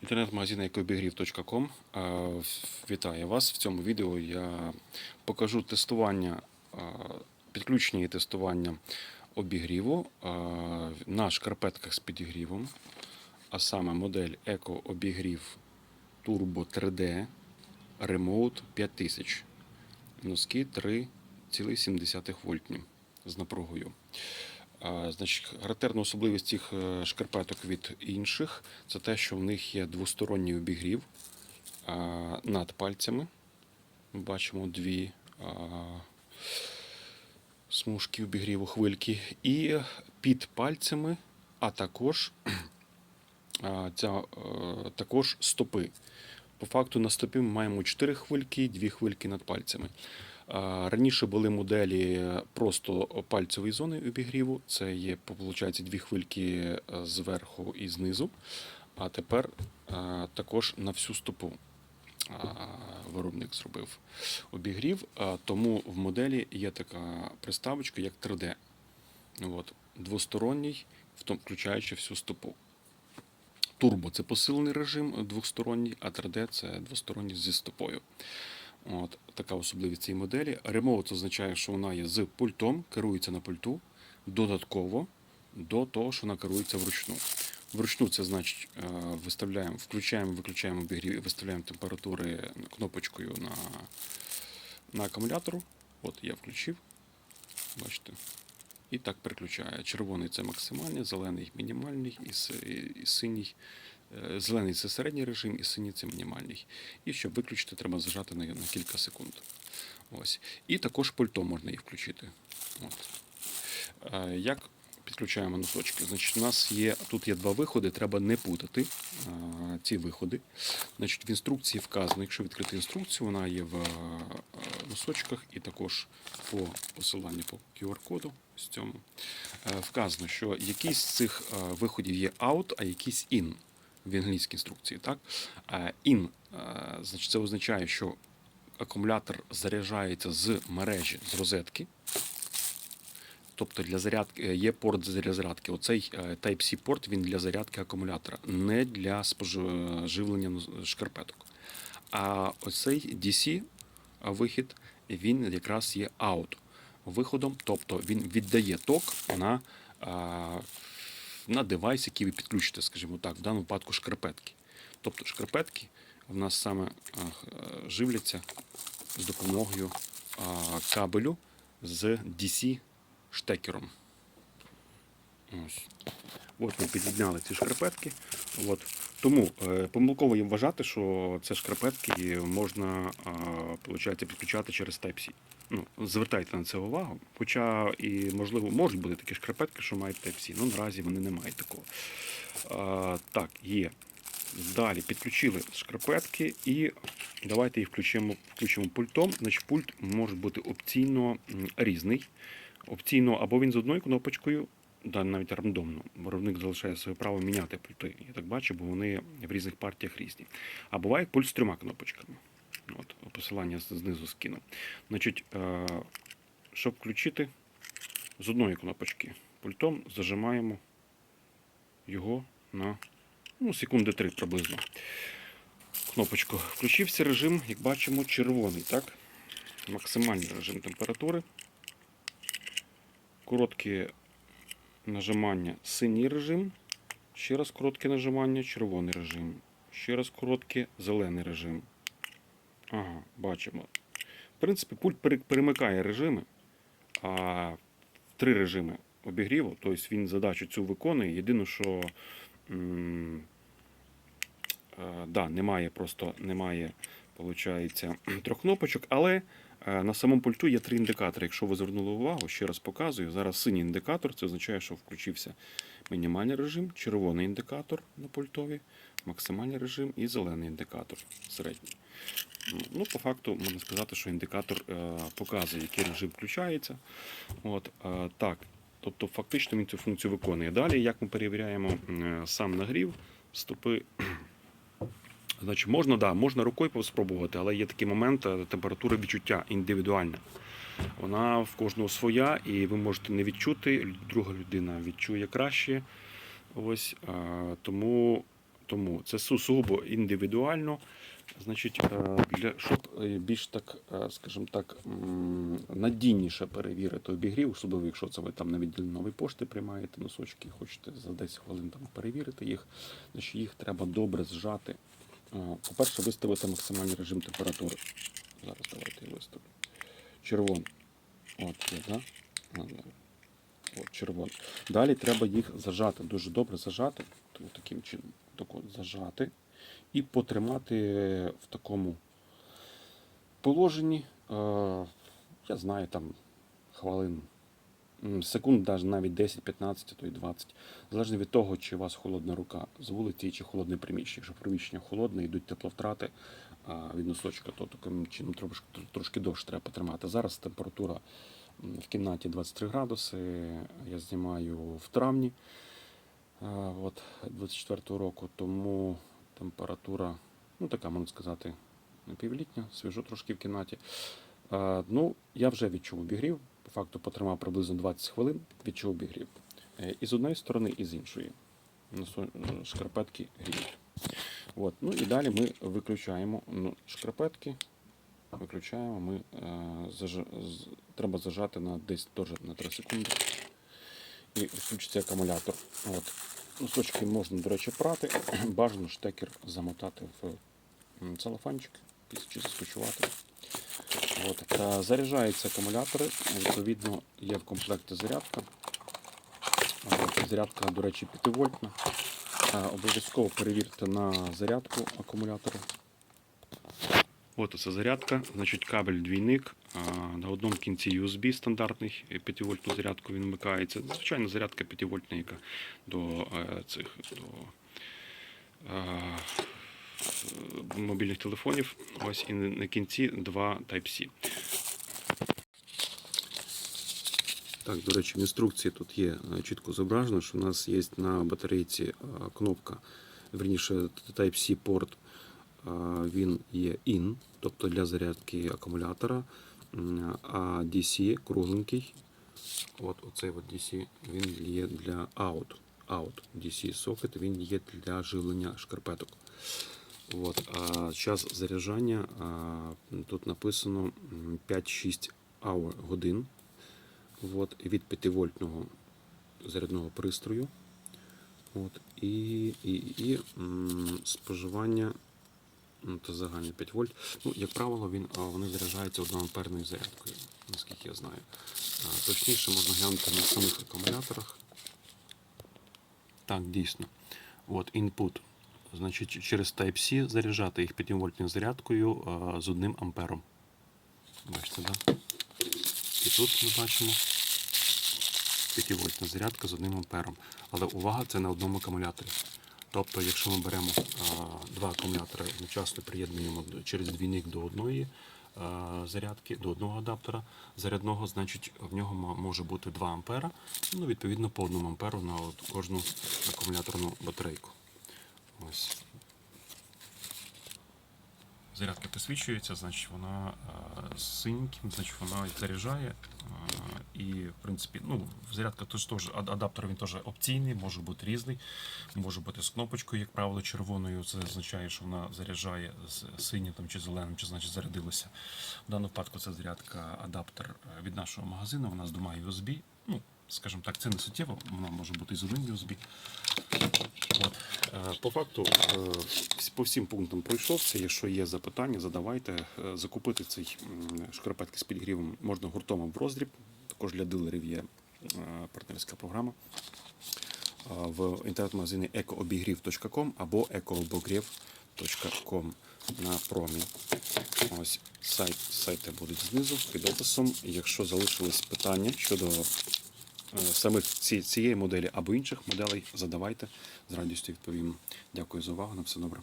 Інтернет-магазин ekobігрів.com Е, Вітаю вас. В цьому відео я покажу тестування, підключення і тестування обігріву на шкарпетках з підігрівом, а саме модель Eco Обігрів Turbo 3D Remote 5000. Носки 3,7 вольтні з напругою. Значить, характерна особливість цих е, шкарпеток від інших це те, що в них є двосторонній обігрів над пальцями. Ми бачимо дві смужки обігріву хвильки. І під пальцями, а також, ця, е, також стопи. По факту на стопі ми маємо 4 хвильки, 2 хвильки над пальцями. Раніше були моделі просто пальцевої зони обігріву. Це є, виходить, дві хвильки е, зверху і знизу. А тепер е, також на всю стопу виробник зробив обігрів. Тому в моделі є така приставочка, як 3D. От, двосторонній, включаючи всю стопу. Турбо це посилений режим двосторонній, а 3D це двосторонній зі стопою. От така особливість цієї моделі. Ремоут означає, що вона є з пультом, керується на пульту додатково до того, що вона керується вручну. Вручну це значить е, виставляємо, включаємо, виключаємо обігрів виставляємо температури кнопочкою на, на акумулятору. От я включив. Бачите. І так переключає. Червоний це максимальний, зелений мінімальний і, синій. е, Зелений це середній режим, і синій це мінімальний. І щоб виключити, треба зажати на, кілька секунд. Ось. І також пультом можна їх включити. От. Е, Як підключаємо носочки? Значить, у нас є тут є два виходи, треба не путати е, ці виходи. Значить, в інструкції вказано, якщо відкрити інструкцію, вона є в носочках і також по посиланню по QR-коду з цьому. Е, Вказано, що якийсь з цих е, виходів є out, а якийсь in в англійській інструкції. Так? Е, In, значить, це означає, що акумулятор заряджається з мережі, з розетки. Тобто для зарядки є порт для зарядки. Оцей Type-C порт він для зарядки акумулятора, не для спожи- живлення нос- шкарпеток. А оцей DC вихід він якраз є out виходом, тобто він віддає ток на, на девайс, який ви підключите, скажімо так, в даному випадку шкарпетки. Тобто шкарпетки в нас саме х- е, живляться з допомогою кабелю з DC штекером. Ось. От ми під'єднали ці шкарпетки. От. Тому е, помилково є вважати, що це шкарпетки можна е, получається, підключати через Type-C. Ну, звертайте на це увагу. Хоча і, можливо, можуть бути такі шкарпетки, що мають Type-C. Ну, наразі вони не мають такого. Е, так, є. Далі підключили шкарпетки і давайте їх включимо, включимо пультом. Значить, пульт може бути опційно різний. Опційно або він з одною кнопочкою, да, навіть рандомно. Виробник залишає своє право міняти пульти. Я так бачу, бо вони в різних партіях різні. А буває пульт з трьома кнопочками. От, посилання знизу скину. Значить, е, щоб включити з одної кнопочки пультом, зажимаємо його на ну, секунди 3 приблизно. Кнопочку включився режим, як бачимо, червоний, так? Максимальний режим температури. Коротке нажимання синій режим. Ще раз коротке нажимання, червоний режим. Ще раз коротке зелений режим. Ага, бачимо. В принципі, пульт перемикає режими, а три режими обігріву, тобто він задачу цю виконує. Єдине, що е, да, немає просто немає, виходить, трьох кнопочок, але на самому пульту є три індикатори. Якщо ви звернули увагу, ще раз показую. Зараз синій індикатор, це означає, що включився мінімальний режим, червоний індикатор на пультові, максимальний режим і зелений індикатор середній. Ну, по факту можна сказати, що індикатор е, показує, який режим включається. От, е, так, тобто фактично він цю функцію виконує. Далі, як ми перевіряємо е, сам нагрів стопи. Значить, можна, да, можна рукою спробувати, але є такий момент, е, температура відчуття індивідуальна. Вона в кожного своя, і ви можете не відчути, друга людина відчує краще. Ось, е, тому Тому це сугубо індивідуально. Значить, е, для, щоб більш так, скажімо так, надійніше перевірити обігрів, особливо якщо це ви там на відділі пошти приймаєте носочки, хочете за 10 хвилин там перевірити їх, значить їх треба добре зжати. По-перше, виставити максимальний режим температури. Зараз давайте я виставлю. Червоний. От є, да? От, червоний. Далі треба їх зажати, дуже добре зажати, таким чином, так от, зажати і потримати в такому положенні, я знаю, там хвилин, секунд, навіть навіть 10-15, то й 20. Залежно від того, чи у вас холодна рука з вулиці, чи холодне приміщення. Якщо приміщення холодне, йдуть тепловтрати від носочка, то таким чином трошки, трошки довше треба потримати. Зараз температура в кімнаті 23 градуси. Я знімаю в травні от, 24 року, тому температура, ну така можна сказати, напівлітня, свіжо трошки в кімнаті. Ну, я вже відчув обігрів. Факту потримав приблизно 20 хвилин, відчув обігрів. Е, І з одної сторони, і з іншої. Е, Шкарпетки гріють. От. Ну і далі ми виключаємо ну, шкарпетки. Виключаємо, ми, е, заж... з- треба зажати на десь теж на 3 секунди. І включиться акумулятор. От. Носочки можна, до речі, прати. Бажано штекер замотати в целофанчик чи заскочувати. От. Заряджаються акумулятори. Відповідно, є в комплекті зарядка. От, Зарядка, до речі, 5 вольтна. Обов'язково перевірте на зарядку акумулятора. От оце зарядка, значить кабель двійник. На одному кінці USB стандартний 5 вольтну зарядку він вмикається. Звичайно, зарядка 5 вольтна, яка до е, цих до е, мобільних телефонів. Ось і на кінці два Type-C. Так, до речі, в інструкції тут є е, чітко зображено, що у нас є на батарейці е, кнопка, верніше Type-C порт, е, він є IN, тобто для зарядки акумулятора, а DC кругленький. От оцей от DC він є для out. Out DC сокет, він є для живлення шкарпеток. От, а час заряджання тут написано 5-6 годин. От, від 5-вольтного зарядного пристрою. От, і, і, і споживання ну, то загальне 5 вольт. Ну, як правило, він, вони заряджаються 1 амперною зарядкою, наскільки я знаю. Точніше можна глянути на самих акумуляторах. Так, дійсно. От, input. Значить, через Type-C заряджати їх 5 вольтною зарядкою з 1 ампером. Бачите? Да? І тут ми бачимо 5-вольтна зарядка з 1 ампером. Але увага, це на одному акумуляторі. Тобто, якщо ми беремо а, два акумулятори одночасно приєднуємо через двійник до одної а, зарядки, до одного адаптера зарядного, значить в нього може бути 2 ампера, ну, відповідно по 1 амперу на кожну акумуляторну батарейку. Ось. Зарядка підсвічується, значить вона е, з значить вона заряджає. е, І, в принципі, ну, зарядка теж, теж адаптер він теж опційний, може бути різний, може бути з кнопочкою, як правило, червоною. Це означає, що вона заряджає синім чи зеленим, чи значить зарядилося. В даному випадку це зарядка адаптер е, від нашого магазину, вона з двома USB. Ну, скажімо так, це не суттєво, вона може бути і з одним USB. Е, По факту, е, по всім пунктам пройшовся. Якщо є запитання, задавайте. Е, Закупити цей шкарпетки з підігрівом можна гуртом в роздріб. Також для дилерів є партнерська програма. В інтернет-магазині ekoobігрів.com або ekoobогрів.com на промі. Ось сайт, сайти будуть знизу під описом. Якщо залишились питання щодо самих ці, цієї моделі або інших моделей, задавайте з радістю відповім. Дякую за увагу. На все добре.